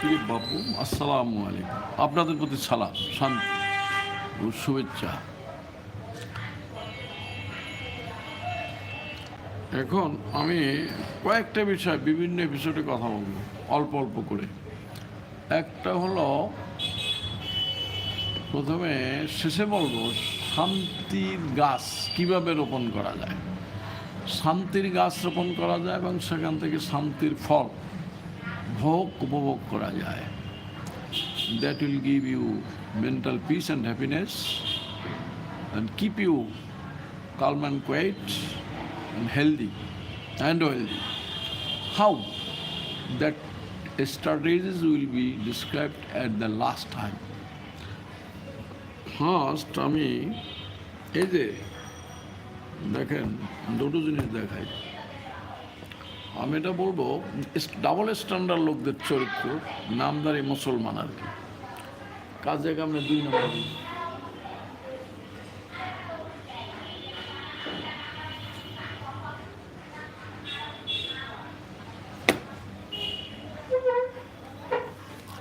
প্রিয় বাপু আসসালামু আলাইকুম। আপনাদের প্রতি সালাম, শান্তি ও শুভেচ্ছা। এখন আমি কয়েকটা বিষয়, বিভিন্ন এপিসোডে কথা বলব, অল্প অল্প করে। একটা হলো, প্রথমে শেষে বলব, শান্তির গাছ কীভাবে রোপণ করা যায়? শান্তির গাছ রোপণ করা যায় এবং সেখান থেকে শান্তির ফল ভোগ উপভোগ করা যায় that will give you mental peace and happiness and keep you calm and quiet and healthy and wealthy. How? That strategies will be described at the last time. First আমি এই যে দেখেন দুটো জিনিস দেখাই আমি এটা বলব ডাবল স্ট্যান্ডার্ড লোকদের চরিত্র, নামদারি মুসলমান আর কি। কাজে কামে দুই নম্বর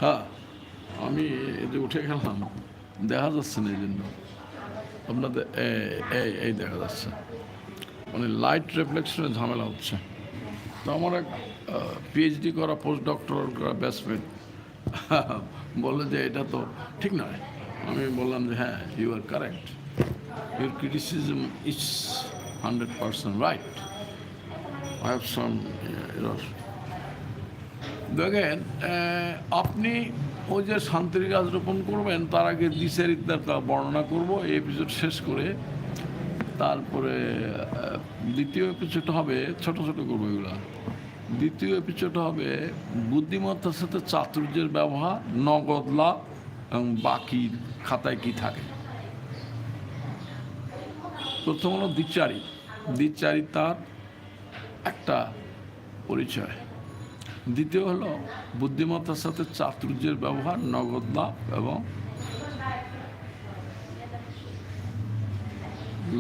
হ্যাঁ আমি যে উঠে গেলাম, দেখা যাচ্ছে না এই জন্য আপনাদের এই দেখা যাচ্ছে। মানে লাইট রিফ্লেকশনের ঝামেলা হচ্ছে। তো আমার এক পিএইচডি করা পোস্ট ডক্টর করা ব্যাটসম্যান বলল যে এটা তো ঠিক নয়। আমি বললাম যে হ্যাঁ you are correct your criticism is hundred percent right I have some দেখেন আপনি ওই যে শান্তির গাছ রোপণ করবেন, তার আগে দ্বিচারিতার বর্ণনা করব, এই এপিসোড শেষ করে। তারপরে দ্বিতীয় এপিসোড হবে, ছোট ছোট করব এগুলো। দ্বিতীয় এপিসোড হবে বুদ্ধিমত্তার সাথে চাতুর্যের ব্যবহার, নগদ লাভ এবং বাকি খাতায় কি থাকে? প্রথম হলো দ্বিচারি। দ্বিচারি তার একটা পরিচয়। দ্বিতীয় হলো বুদ্ধিমত্তার সাথে চাতুর্যের ব্যবহার, নগদ লাভ এবং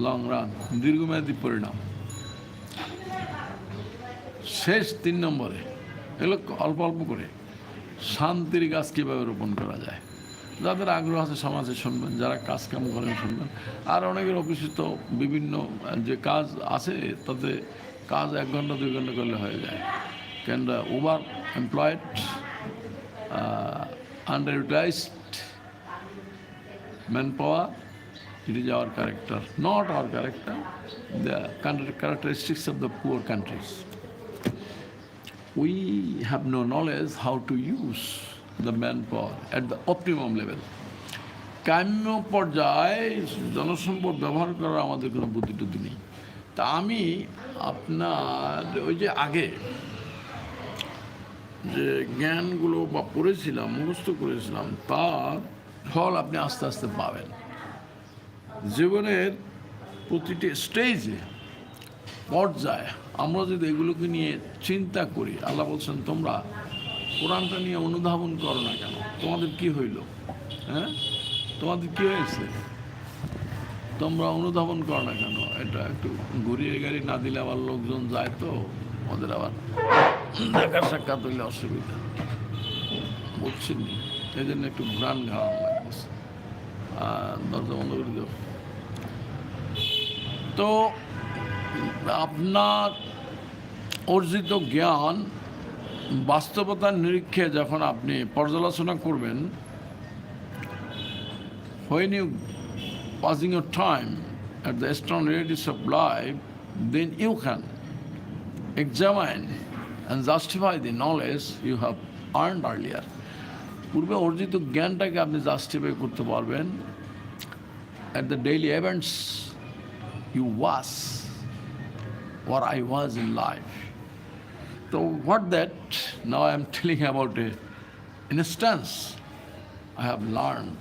লং রান দীর্ঘমেয়াদী পরিণাম। শেষ তিন নম্বরে। এগুলো অল্প অল্প করে। শান্তির গাছ কীভাবে রোপণ করা যায়? যাদের আগ্রহ আছে সমাজে শুনবেন যারা কাজ কাম করেন শুনবেন। আর অনেকের অফিসে তো বিভিন্ন যে কাজ আছে তাতে কাজ এক ঘণ্টা দুই ঘণ্টা করলে হয়ে যায়। কেন over employed under utilised manpower, it is our character, not our character, the char- characteristics of the poor countries. We have no knowledge how to use the manpower at the optimum level. কাম্য পর্যায়ে জনসম্পদ ব্যবহার করার আমাদের কোনো বুদ্ধি টুদ্ধি নেই তা আমি আপনার ওই যে আগে যে জ্ঞানগুলো বা পড়েছিলাম, মুখস্থ করেছিলাম, তার ফল আপনি আস্তে আস্তে পাবেন জীবনের প্রতিটি স্টেজে পর্যায়ে আমরা যদি এগুলোকে নিয়ে চিন্তা করি, আল্লাহ বলছেন, তোমরা কোরআনটা নিয়ে অনুধাবন করো না কেন? তোমাদের কি হইল? হ্যাঁ? তোমাদের কি হয়েছে? তোমরা অনুধাবন করো না কেন? এটা একটু ঘুরিয়ে গাড়ি না দিলে আবার লোকজন যায় তো, ওদের আবার দেখা সাক্ষাৎ হইলে অসুবিধা। বুঝছেন নি এই জন্য একটু ঘ্রাণ লাগতেছে আর দরজা বন্ধ করে তো আপনার অর্জিত জ্ঞান বাস্তবতার নিরীক্ষে যখন আপনি পর্যালোচনা করবেন when you passing your time at the eternities of life then you can examine and justify the knowledge you have earn earlier পূর্বে অর্জিত জ্ঞানটাকে আপনি জাস্টিফাই করতে পারবেন at the daily events you was or I was in life. So what that now I am telling about a instance I have learned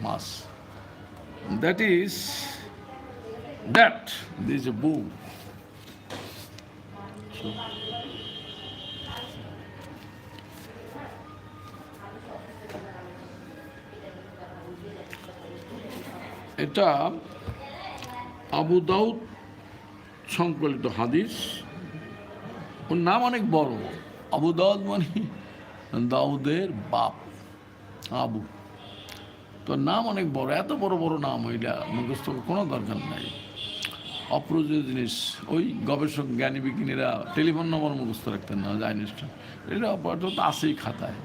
much. That is that there is a book. So, এটা আবু দাউদ সংকলিত হাদিস। ওর নাম অনেক বড়। আবু দাউদ মানে দাউদের বাপ, আবু। তো নাম অনেক বড়, এত বড় বড় নাম ওইটা মুখস্থ কোনো দরকার নাই। অপ্রয়োজনীয় জিনিস, ওই গবেষক, জ্ঞানী বিজ্ঞানীরা টেলিফোন নম্বর মুখস্থ রাখতেন না জাইনিস্টার এটা আপাতত আছেই খাতায়।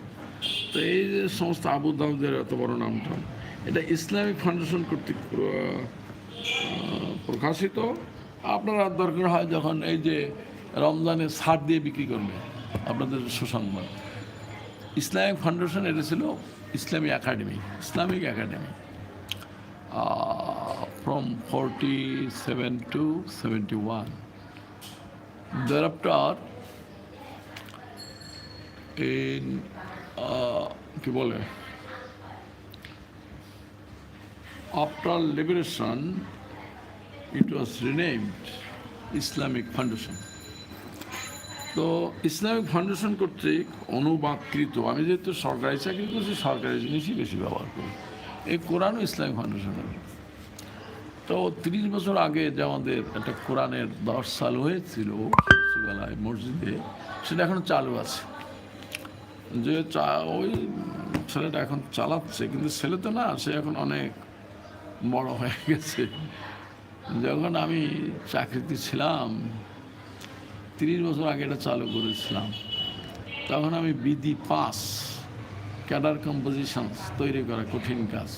তো এই যে সমস্ত আবু দাউদের এত বড় নামটা, এটা ইসলামিক ফাউন্ডেশন কর্তৃক প্রকাশিত। আপনারা দরকার হয় যখন এই যে রমজানে ছাড় দিয়ে বিক্রি করবে আপনাদের সুসংবাদ। ইসলামিক ফাউন্ডেশন এটা ছিল ইসলামী Academy Islamic Academy. From forty seven to seventy one thereafter uh, কি বলে? After liberation it was renamed Islamic Foundation তো ইসলামিক ফাউন্ডেশন কর্তৃক অনুবাদকৃত আমি যেহেতু সরকারি চাকরি করছি, সরকারি জিনিসই বেশি ব্যবহার করি। এই কোরআনও ইসলামিক ফাউন্ডেশনের তো তিরিশ বছর আগে যে আমাদের একটা কোরআনের দশ সাল হয়েছিল সচিবালয় মসজিদে, সেটা এখন চালু আছে। যে চা, ওই ছেলেটা এখন চালাচ্ছে, কিন্তু ছেলে তো না, সে এখন অনেক বড় হয়ে গেছে। যখন আমি চাকরিতে ছিলাম, তিরিশ বছর আগে এটা চালু করেছিলাম, তখন আমি বিধি পাস, ক্যাডার কম্পোজিশন তৈরি করা কঠিন কাজ।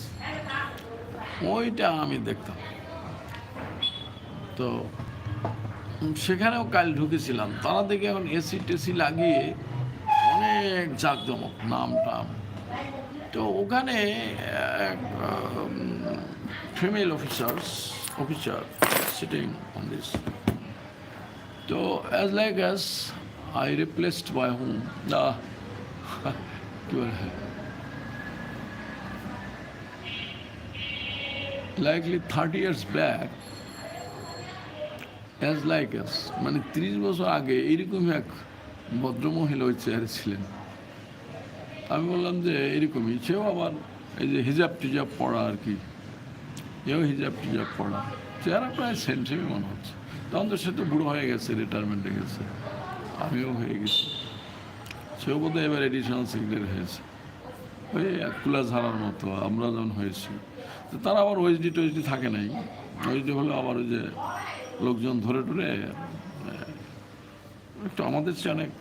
ওইটা আমি দেখতাম। তো সেখানেও কাল ঢুকেছিলাম। তারা দেখে এখন এসি টেসি লাগিয়ে অনেক জাঁকজমক, নাম টাম। তো ওখানে ফিমেল অফিসার্স অন দিস তো as like as I replaced by whom the কি বলে likely 30 years back, as like us মানে তিরিশ বছর আগে এইরকমই এক ভদ্রমহিলা ওই চেয়ারে ছিলেন। আমি বললাম যে এরকমই, সেও আবার এই যে হিজাব টিজাব পড়া আর কি। এও হিজাব টিজাব পড়া। চেহারা প্রায় সেম সেমই মনে হচ্ছে। তখন তো সে তো বুড়ো হয়ে গেছে রিটায়ারমেন্টে গেছে। আমিও হয়ে গেছি। সেও বোধহয় এবার এডিশনাল সেক্রেটারি হয়েছে। ওই কুলা ঝাড়ার মতো, আমরা যেমন হয়েছি। তো তারা আবার ওয়েসডি টোয়েসডি থাকে নাই। ওয়েসডি হলে আবার ওই যে লোকজন ধরে টরে একটু আমাদের চেয়ে অনেক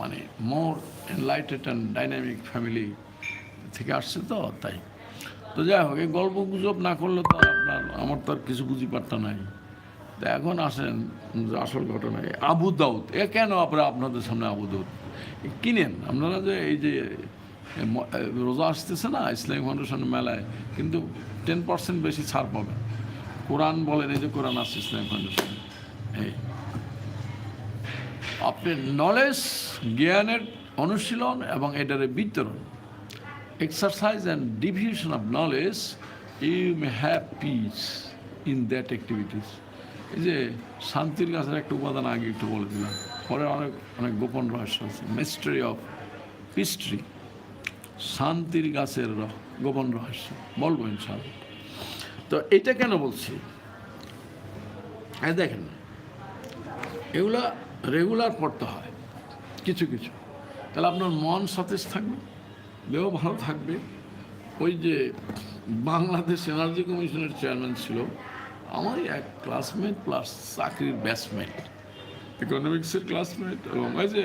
মানে more enlightened and dynamic family থেকে আসছে তো, তাই। তো যাই হোক, এই গল্প গুজব না করলে তো আপনার, আমার তো আর কিছু বুঝি পারতা নাই। তো এখন আসেন আসল ঘটনায় আবু দাউদ। এ কেন আপনারা আপনাদের সামনে আবু দাউদ? কিনেন। আপনারা যে এই যে রোজা আসতেছে না ইসলামিক ফাউন্ডেশনের মেলায়, কিন্তু টেন পার্সেন্ট বেশি ছাড় পাবেন। কোরআন বলেন, এই যে কোরআন আসছে ইসলামিক ফাউন্ডেশন। এই। আপনি নলেজ জ্ঞানের অনুশীলন এবং এটারে বিতরণ। Exercise and diffusion of knowledge, you may have peace in that activities. এই যে শান্তির গাছের একটা উপাদান আগে একটু বলে দিলাম। পরে অনেক অনেক গোপন রহস্য আছে। মিস্ট্রি অফ পিস্ট্রি শান্তির গাছের গোপন রহস্য। বলব ইনশাল্লাহ তো এটা কেন বলছি? এই দেখেন এগুলা রেগুলার পড়তে হয়। কিছু কিছু। তাহলে আপনার মন সতেজ থাকবে? দেহ ভালো থাকবে। ওই যে বাংলাদেশ এনার্জি কমিশনের চেয়ারম্যান ছিল, আমারই এক ক্লাসমেট প্লাস চাকরির ব্যাচমেট ইকোনমিক্সের ক্লাসমেট এবং ওই যে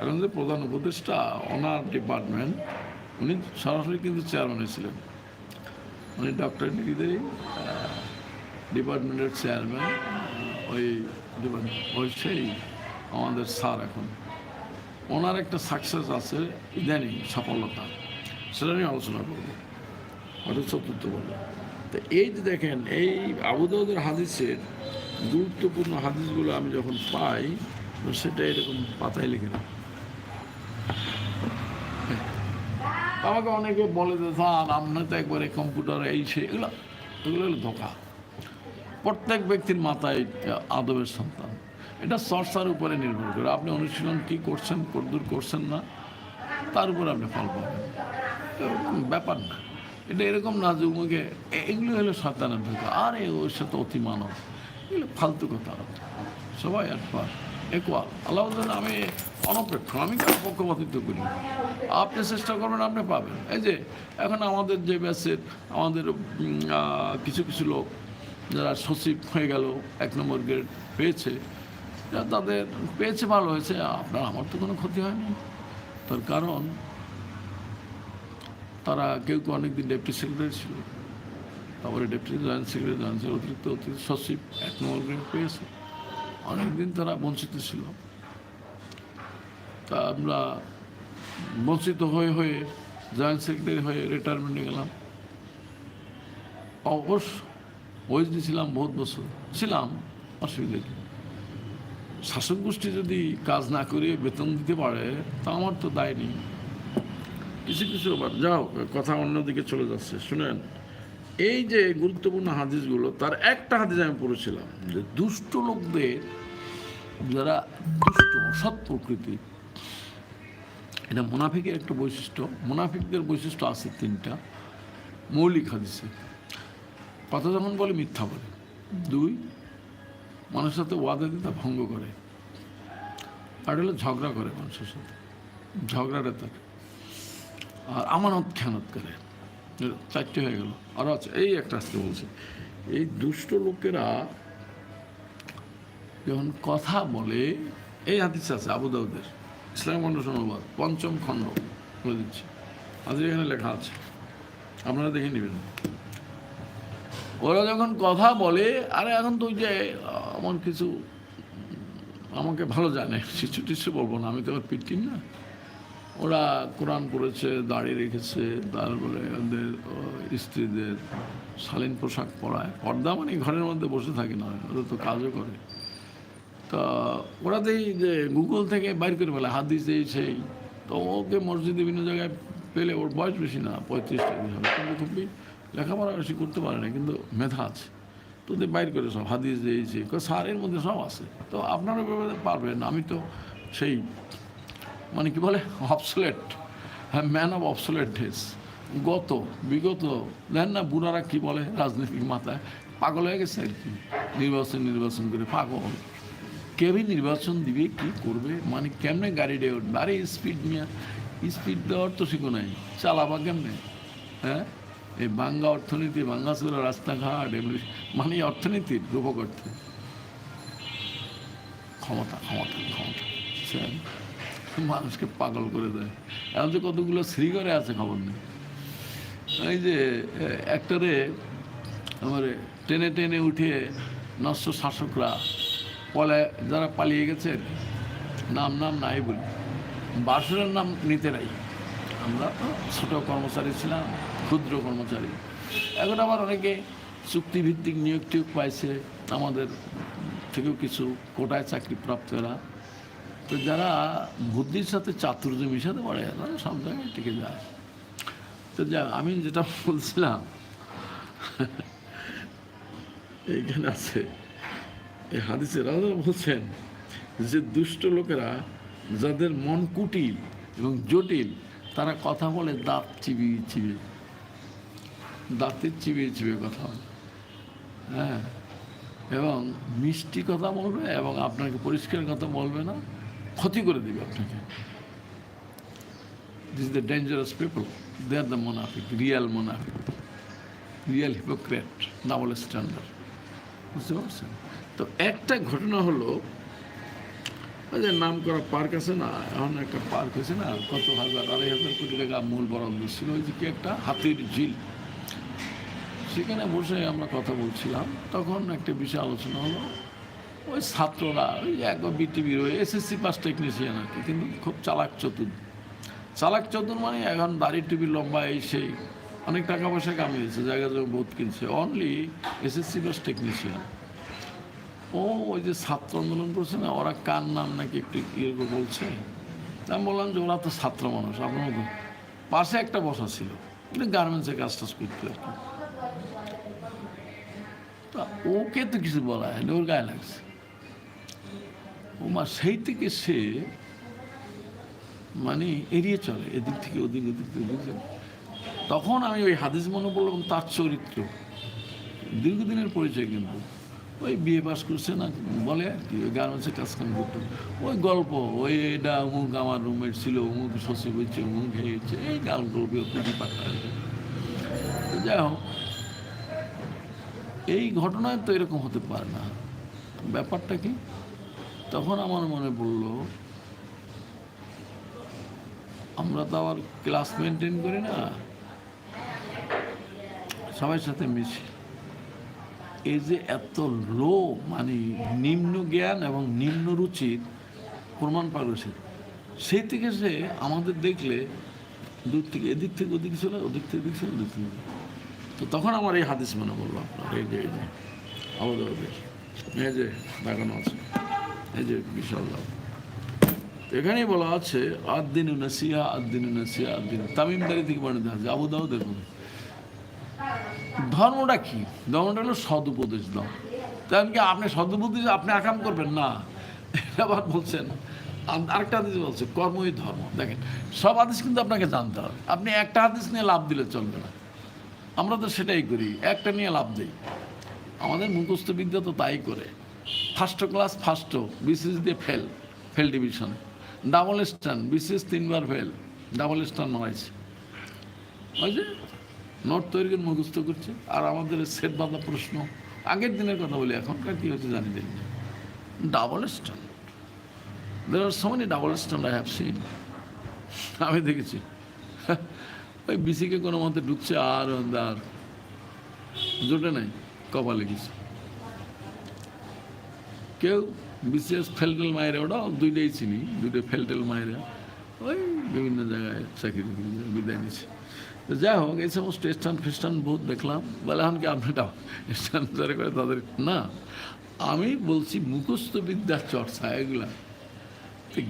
এখন যে প্রধান উপদেষ্টা ওনার ডিপার্টমেন্ট উনি সরাসরি কিন্তু চেয়ারম্যানে ছিলেন। উনি ডক্টর ডিগ্রিতেই ডিপার্টমেন্টের চেয়ারম্যান ওই ওই সেই আমাদের স্যার এখন। ওনার একটা সাকসেস আছে ইদানিং সফলতা, সেটা নিয়ে আলোচনা করব, হয়তো চতুর্থ বলব। তো এই যে দেখেন, এই আবুদাউদের হাদিসের গুরুত্বপূর্ণ হাদিসগুলো আমি যখন পাই সেটা এরকম পাতায় লিখে রাখি। আমাকে অনেকে বলে যে, স্যার আপনার তো একবারে কম্পিউটার এই সে এগুলো এগুলো হলো ধোকা। প্রত্যেক ব্যক্তির মাথায় আদবের সন্তান। এটা চর্চার উপরে নির্ভর করে। আপনি অনুশীলন কী করছেন কদ্দূর করছেন না, তার উপর আপনি ফল পাবেন। ব্যাপার না। এটা এরকম না যে উমুকে, এ- এগুলো হলো ধোকা আরে, ওর সাথে অতি মানব এগুলো ফালতু কথা। সবাই একবার ইকুয়াল আল্লাহ আমি অনপেক্ষ, আমি কেন পক্ষপাতিত্ব করি? আপনি চেষ্টা করবেন, আপনি পাবেন। এই যে, এখন আমাদের যে ব্যাচের আমাদের কিছু কিছু লোক যারা সচিব হয়ে গেল, এক নম্বর গ্রেড পেয়েছে তাদের পেয়েছে, ভালো হয়েছে, আপনার, আমার তো কোনো ক্ষতি হয়নি। তার কারণ, তারা কেউ কেউ অনেকদিন ডেপুটি সেক্রেটারি ছিল। তারপরে ডেপুটি জয়েন্ট সেক্রেটারি, জয়েন্ট অতিরিক্ত অতিরিক্ত সচিব, এক নম্বর গ্রেড পেয়েছে। অনেকদিন তারা বঞ্চিত ছিল। তা আমরা বঞ্চিত হয়ে হয়ে জয়েন্ট সেক্রেটারি হয়ে রিটায়ারমেন্টে গেলাম। অবশ্য ওয়েসডি ছিলাম বহুত বছর। ছিলাম, অসুবিধা শাসক গোষ্ঠী যদি কাজ না করে বেতন দিতে পারে, তা আমার তো দায় নেই। কিছু কিছু আবার যাও, কথা অন্যদিকে চলে যাচ্ছে। শুনেন, এই যে গুরুত্বপূর্ণ হাদিসগুলো, তার একটা হাদিস আমি পড়েছিলাম, যে দুষ্ট লোকদের যারা দুষ্ট সৎ প্রকৃতি, এটা মুনাফিকের একটা বৈশিষ্ট্য। মুনাফিকদের বৈশিষ্ট্য আছে তিনটা, মৌলিক হাদিসে। কথা যখন বলে, মিথ্যা বলে। দুই মানুষের সাথে ওয়াদা দিতে ভঙ্গ করে। আর হলো ঝগড়া করে মানুষের সাথে। ঝগড়াটা তার। আর আমানত খেয়ানত করে। চারটে হয়ে গেল। আরও আছে। এই একটা আসতে বলছে। এই দুষ্ট লোকেরা যখন কথা বলে, এই হাদিস আছে, আবু দাউদের। ইসলাম ফাউন্ডেশন অনুবাদ পঞ্চম খণ্ড বলে দিচ্ছি। আজ এখানে লেখা আছে। আপনারা দেখে নেবেন। ওরা যখন কথা বলে, আরে এখন তো যে আমার কিছু, আমাকে ভালো জানে শিশু টিছু বলব না, আমি তো আবার পিটিম না। ওরা কোরআন পড়েছে, দাড়ি রেখেছে, তারপরে ওদের স্ত্রীদের শালীন পোশাক পরায়। পর্দা মানে ঘরের মধ্যে বসে থাকে না, ওরা তো কাজও করে। তা ওরা যে গুগল থেকে বাইর করে ফেলে, হাদিস এই সেই, তো ওকে মসজিদে বিভিন্ন জায়গায় পেলে ওর বয়স বেশি না পঁয়ত্রিশটা দিন হবে। কিন্তু খুবই লেখাপড়া বেশি করতে পারে না, কিন্তু মেধা আছে। তো ওদের বাইর করে সব হাদিস সেই সারের মধ্যে সব আছে। তো আপনারা পারবেন আমি তো সেই মানে কি বলে অবসলেট হ্যাঁ ম্যান অফ অবসলেট ডেস গত, বিগত, দেন না, বুড়ারা কী বলে রাজনৈতিক মাথায়, পাগল হয়ে গেছে আর কি। নির্বাচন নির্বাচন করে পাগল। কেবি নির্বাচন দিবে, কি করবে? মানে কেমনে গাড়ি ডে উঠবে আরে স্পিড নিয়ে স্পিড দেওয়ার তো শিখো নাই। চালাবা কেমনে? হ্যাঁ? এই বাংলা অর্থনীতি বাঙ্গাসুরা রাস্তাঘাট, এগুলি মানে অর্থনীতির রূপকর্তে ক্ষমতা ক্ষমতা ক্ষমতা। মানুষকে পাগল করে দেয়। এখন যে কতগুলো শ্রীগরে আছে খবর নেই। এই যে একটারে আমার টেনে টেনে উঠিয়ে নষ্ট শাসকরা পলে যারা পালিয়ে গেছে, নাম নাম নাই বলি। বাসরের নাম নিতে নাই। আমরা তো ছোটো কর্মচারী ছিলাম। ক্ষুদ্র কর্মচারী। এখন আবার অনেকে চুক্তিভিত্তিক নিয়োগ টিয়োগ পাইছে, আমাদের থেকেও কিছু কোটায় চাকরি প্রাপ্তরা। তো যারা বুদ্ধির সাথে চাতুর্য মিশাতে পারে, তারা সব জায়গায় টিকে যায়। তো যা, আমি যেটা বলছিলাম, এইখানে আছে, এই হাদিসে রাজা বলছেন যে দুষ্ট লোকেরা যাদের মন কুটিল এবং জটিল, তারা কথা বলে দাঁত চিবিয়ে চিবিয়ে। দাঁতের চিবিয়ে চিবিয়ে কথা বলে। হ্যাঁ এবং মিষ্টি কথা বলবে এবং আপনাকে পরিষ্কার কথা বলবে না, ক্ষতি করে দেবে আপনাকে। This the dangerous people they are the মোনাফিক রিয়াল মোনাফিক রিয়াল হিপোক্রেট ডাবল স্ট্যান্ডার্ড বুঝতে পারছেন? তো একটা ঘটনা হলো যে নাম করা পার্ক আছে না এখন একটা পার্ক হয়েছে না, কত হাজার, আড়াই হাজার কোটি টাকা মূল বরাদ্দ ছিল। ওই যে কি একটা? হাতির ঝিল। সেখানে বসে আমরা কথা বলছিলাম। তখন একটা বিষয় আলোচনা হলো। ওই ছাত্ররা, ওই এক বিটিভির ওই এসএসসি পাস টেকনিশিয়ান আর কি, কিন্তু খুব চালাক চতুর। চালাক চতুর মানে এখন দাড়ি টিভি লম্বা এই সেই। অনেক টাকা পয়সা কামিয়েছে, জায়গা জমি বহুত কিনছে। Only SSC pass technician. ও ওই যে ছাত্র আন্দোলন করছে না, ওরা কার নাম নাকি একটু ইয়ে বলছে? আমি বললাম যে ওরা তো ছাত্র মানুষ, আপনার পাশে একটা বসা ছিল। গার্মেন্টসে কাজ টাজ করতে আর কি। ওকে তো কিছু বলা হয়নি, ওর গায়ে লাগছে। ও মা, সেই থেকে সে মানে এড়িয়ে চলে, এদিক থেকে ওদিক ওদিক থেকে বুঝলেন তখন আমি ওই হাদিস মনে পড়লাম, তার চরিত্র। দীর্ঘদিনের পরিচয় কিন্তু। ওই বিয়ে পাস করছে না, বলে আর কি, ওই গার্মেন্টসে কাজ কাম করতো। ওই গল্প, ওই এটা অমুক আমার রুমমেট ছিল, অমুক সচিব হচ্ছে অমুক হয়েছে এই গাল গল্প পাঠা যাই হোক এই ঘটনায় তো এরকম হতে পারে না। ব্যাপারটা কি? তখন আমার মনে পড়ল, আমরা তো আবার ক্লাস মেনটেন করি না সবার সাথে মিশি। এই যে এত লো মানে নিম্ন জ্ঞান এবং নিম্ন রুচির প্রমাণ পারছে সেই থেকে সে আমাদের দেখলে দূর থেকে, এদিক থেকে ওদিক ছিল ওদিক থেকে এদিক ছিল ওদিক থেকে। তো তখন আমার এই হাদিস মনে বলল আপনার, এই যে এই যে আমাদের এই যে দেখানো আছে, এই যে বিশাল এখানেই বলা আছে আদিন নাসিয়া আদিন নাসিয়া আদিন তামিমদারি থেকে বর্ণিত আছে আবু দাও দেখুন ধর্মটা কি? ধর্মটা হলো সদুপদেশ দাও তাই কি আপনি সদুপদেশ, আপনি আকাম করবেন? না। এটা আবার বলছেন আর- আরেকটা হাদিস বলছে, কর্মই ধর্ম। দেখেন, সব হাদিস কিন্তু আপনাকে জানতে হবে। আপনি একটা হাদিস নিয়ে লাভ দিলে চলবে না। আমরা তো সেটাই করি, একটা নিয়ে লাভ দিই আমাদের মুখস্থ বিদ্যা তো তাই করে। ফার্স্ট ক্লাস ফার্স্ট বিসিএস দিয়ে fail fail division double stand BCS তিনবার ফেল ডাবল স্টান মারাইছে। ওই যে নোট তৈরি করে মুখস্থ করছে। আর আমাদের সেট বাঁধা প্রশ্ন, আগের দিনের কথা বলি, এখনকার কী হচ্ছে জানি দিন ডাবল স্টান দের আর so many double stand I have seen আমি দেখেছি। ওই বিসিকে কোনো মতে ঢুকছে আর আর জোটে নাই, কপালে কিছু। কেউ বিশেষ ফেলটেল মায়েরা ওটা দুইটাই চিনি, দুইটা ফেলটেল মায়েরা ওই বিভিন্ন জায়গায় চাকরি বিদায় নিচ্ছে তো যাই হোক, এই সমস্ত স্টান ফেস্টান বহুত দেখলাম। বলে এখন কি আপনারা স্টান করে তাদের না, আমি বলছি মুখস্থ বিদ্যার চর্চা, এগুলা।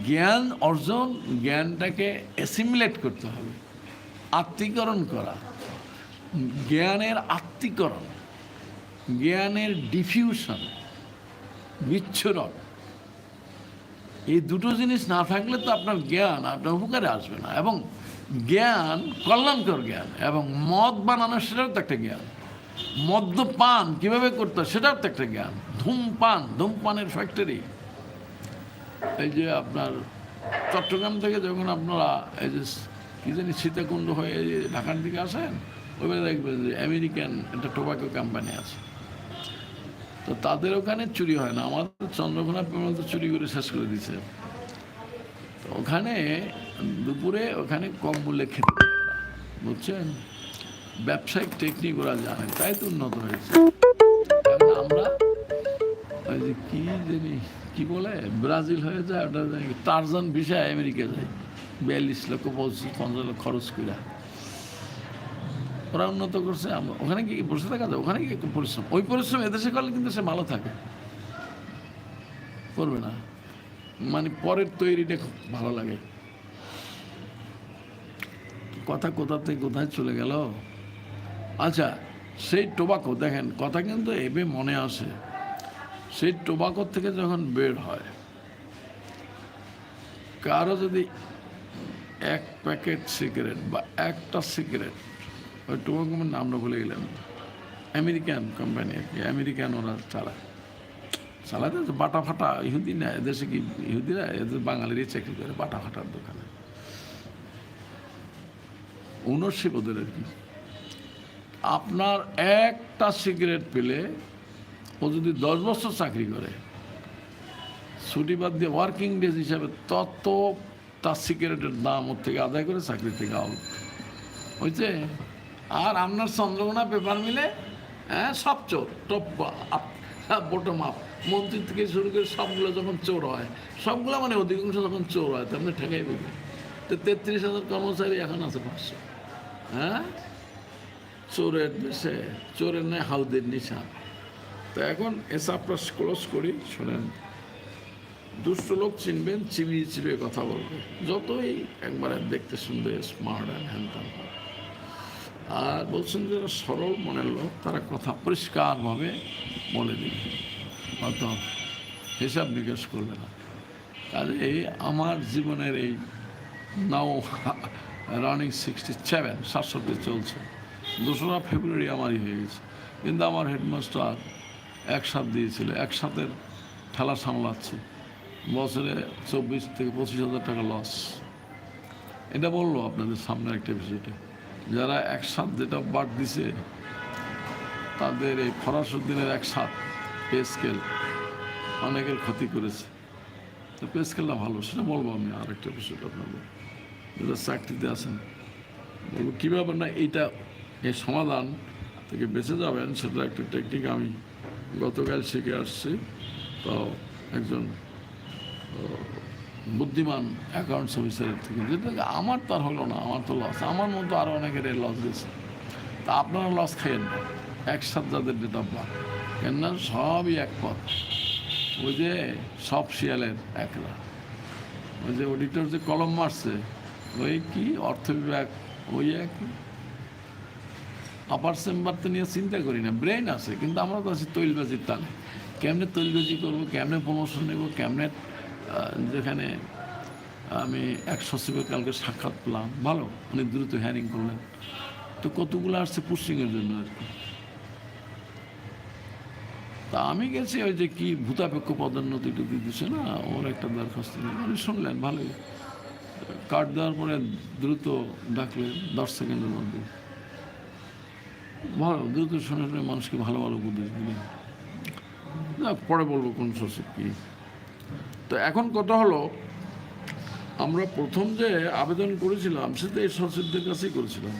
জ্ঞান অর্জন, জ্ঞানটাকে অ্যাসিমিলেট করতে হবে। আত্মীকরণ করা, জ্ঞানের আত্মীকরণ, জ্ঞানের ডিফিউশন বিচ্ছুরণ, এই দুটো জিনিস না থাকলে তো আপনার জ্ঞান আপনার উপকারে আসবে না। এবং জ্ঞান কল্যাণকর জ্ঞান এবং মদ বানানো সেটাও তো একটা জ্ঞান। মদ্যপান কীভাবে করতে সেটাও তো একটা জ্ঞান। ধূমপান, ধূমপানের ফ্যাক্টরি এই যে আপনার চট্টগ্রাম থেকে যখন আপনারা এই যে কি জানি সীতাকুণ্ড হয়ে ঢাকার দিকে আসেন ওইভাবে দেখবেন যে আমেরিকান একটা টোবাকো কোম্পানি আছে। তো তাদের ওখানে চুরি হয় না, আমাদের চন্দ্রকোনা পর্যন্ত চুরি করে শেষ করে দিছে তো ওখানে দুপুরে ওখানে কম মূল্যে খেতে বুঝছেন? ব্যবসায়িক টেকনিক ওরা জানে, তাই তো উন্নত হয়েছে। আমরা ওই যে কি জানি, কি বলে? ব্রাজিল হয়ে যায়, ওটা টারজান ভিসায় আমেরিকা যায়। বিয়াল্লিশ লক্ষ, পঁচিশ, পঞ্চাশ লক্ষ খরচ করে ওরা উন্নত করছে ওখানে কি বসে থাকা যায়? ওখানে কি একটু পরিশ্রম? ওই পরিশ্রম এদেশে করলে কিন্তু সে ভালো থাকে। করবে না। মানে পরের তৈরিটা খুব ভালো লাগে। কথা কোথা থেকে কোথায় চলে গেল? আচ্ছা সেই টোবাকো, দেখেন, কথা কিন্তু এবে মনে আসে। সেই টোবাকো থেকে যখন বের হয়, কারও যদি এক প্যাকেট সিগারেট বা একটা সিগারেট। ওই টোবাকোর নামটা ভুলে গেলেন। আমেরিকান কোম্পানি আর কি, আমেরিকান ওরা চালায়। চালাতে বাটা ফাটা, ইহুদি না, এদেশে কি ইহুদিরা এদের বাঙালিরই চাকরি করে বাটা ফাটার দোকানে। ওনারশিপ ওদের আর কি। আপনার একটা সিগারেট পেলে ও যদি দশ বছর চাকরি করে, ছুটি বাদ দিয়ে ওয়ার্কিং ডেজ হিসাবে তত তার সিগারেটের দাম ওর থেকে আদায় করে চাকরি থেকে আউট। হয়েছে আর আপনার চন্দ্রকোনা পেপার মিলে হ্যাঁ সব চোর টপ আপ বটম আপ মন্ত্রী থেকে শুরু করে সবগুলো যখন চোর হয়, সবগুলো মানে অধিকাংশ যখন চোর হয়, তেমনি ঠেকাই দেবে। তো তেত্রিশ হাজার কর্মচারী এখন আছে পাঁচশো। হ্যাঁ? চোরের দেশে, চোরের নেই হাউদের নিশান তো এখন এসবটা ক্লোজ করি, শোনেন। দুষ্ট লোক চিনবেন চিবিয়ে চিবিয়ে কথা বলবে যতই একবারে দেখতে শুনবে স্মার্ট অ্যান্ড হ্যান্ডতাম আর বলছেন যে সরল মনের লোক, তারা কথা পরিষ্কারভাবে বলে দিবে। অত হিসাব নিকাশ করবে না। কাজে আমার জীবনের এই নাও রানিং সিক্সটি সেভেন সাতষট্টি চলছে। দোসরা ফেব্রুয়ারি আমারই হয়ে গেছে। কিন্তু আমার হেডমাস্টার একসাথ দিয়েছিল একসাথের ঠেলা সামলাচ্ছে। বছরে চব্বিশ থেকে পঁচিশ হাজার টাকা লস এটা বলল আপনাদের সামনে একটা বিষয়টা। যারা একসাথ যেটা বাদ দিছে, তাদের এই ফরাসুদ্দিনের একসাথ পে স্কেল অনেকের ক্ষতি করেছে। তো পে স্কেলটা ভালো, সেটা বলব আমি আরেকটা বিষয়টা আপনাদের। যারা চাকরিতে আছেন, বলব কীভাবে না, এইটা এই সমাধান থেকে বেঁচে যাবেন, সেটা একটা টেকনিক আমি গতকাল শিখে আসছি। তো একজন বুদ্ধিমান অ্যাকাউন্টস অফিসারের থেকে। যেটা আমার তো আর হলো না, আমার তো লস আমার মতো আরও অনেকের লস গেছে। তা আপনারা লস খেয়েন না। একসাথে যাদের ডেট অফ বার্থ কেননা সবই এক পথ। ওই যে সব শিয়ালের একলা। ওই যে অডিটর যে কলম মারছে, ওই কি অর্থ বিভাগ, ওই একই। আপার চেম্বার তো নিয়ে চিন্তা করি না ব্রেন আছে, কিন্তু আমরা তো আছি তৈলবাজির তালে। কেমনে তৈলবাজি করব, কেমনে প্রমোশন নেব, কেমনে যেখানে আমি এক সচিবের কালকে সাক্ষাৎ পেলাম। ভালো অনেক দ্রুত হ্যারিং করলেন। তো কতগুলো আসছে পুষ্টিংয়ের জন্য আর কি? তা আমি গেছি ওই যে কি ভূতাপেক্ষ পদোন্নতি টুতি দিছে না, ওর একটা দরখাস্ত উনি শুনলেন, ভালোই। কার্ড দেওয়ার পরে দ্রুত ডাকলেন, দশ সেকেন্ডের মধ্যে। ভালো, দ্রুত শুনে শুনে মানুষকে ভালো ভালো উপদেশ দিলেন। পরে বলব কোন সচিব কি। তো এখন কথা হলো, আমরা প্রথম যে আবেদন করেছিলাম সেটা এই সচিবদের কাছেই করেছিলাম।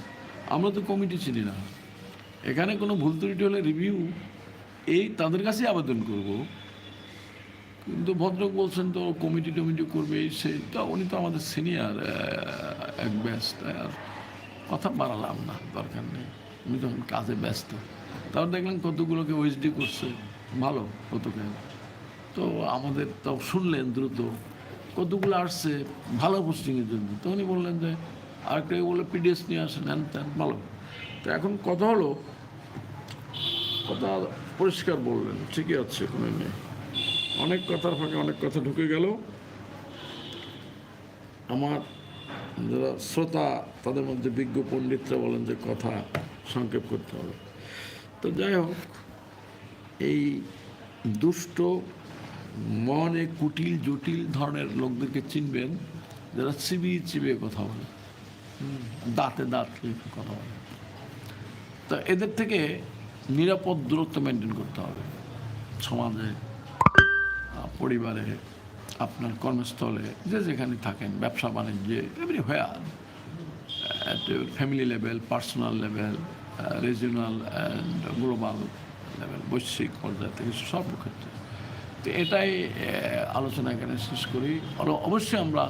আমরা তো কমিটি চিনি না। এখানে কোনো ভুল ত্রুটি হলে রিভিউ এই তাদের কাছেই আবেদন করব। কিন্তু ভদ্রক বলছেন তো কমিটি টমিটি করবে এই সেই তো উনি তো আমাদের সিনিয়র এক ব্যস্ত, আর কথা বাড়ালাম না, দরকার নেই। উনি তখন কাজে ব্যস্ত। তারপর দেখলাম কতগুলোকে ওএসডি করছে। ভালো, কতকে? তো আমাদের তো শুনলেন দ্রুত। কতগুলো আসছে, ভালো পোস্টিংয়ের জন্য। তো উনি বললেন যে, আরেকটা বলে পিডিএস নিয়ে আসেন হ্যান ত্যান ভালো। তো এখন কথা হলো, কথা পরিষ্কার বললেন, ঠিকই আছে, কোনো নেই। অনেক কথার ফাঁকে অনেক কথা ঢুকে গেল। আমার যারা শ্রোতা, তাদের মধ্যে বিজ্ঞ পণ্ডিতরা বলেন যে কথা সংক্ষেপ করতে হবে। তো যাই হোক, এই দুষ্ট মনে কুটিল জটিল ধরনের লোকদেরকে চিনবেন, যারা চিবিয়ে চিবিয়ে কথা বলে। দাঁতে দাঁত কথা বলে। তা এদের থেকে নিরাপদ দূরত্ব মেনটেন করতে হবে। সমাজে পরিবারে, আপনার কর্মস্থলে, যে যেখানে থাকেন, ব্যবসা বাণিজ্যে everywhere family level personal level regional and global level বৈশ্বিক পর্যায় থেকে সব ক্ষেত্রে তো এটাই আলোচনা এখানে শেষ করি। অবশ্যই আমরা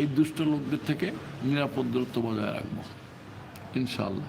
এই দুষ্ট লোকদের থেকে নিরাপদ দূরত্ব বজায় রাখব, ইনশাআল্লাহ।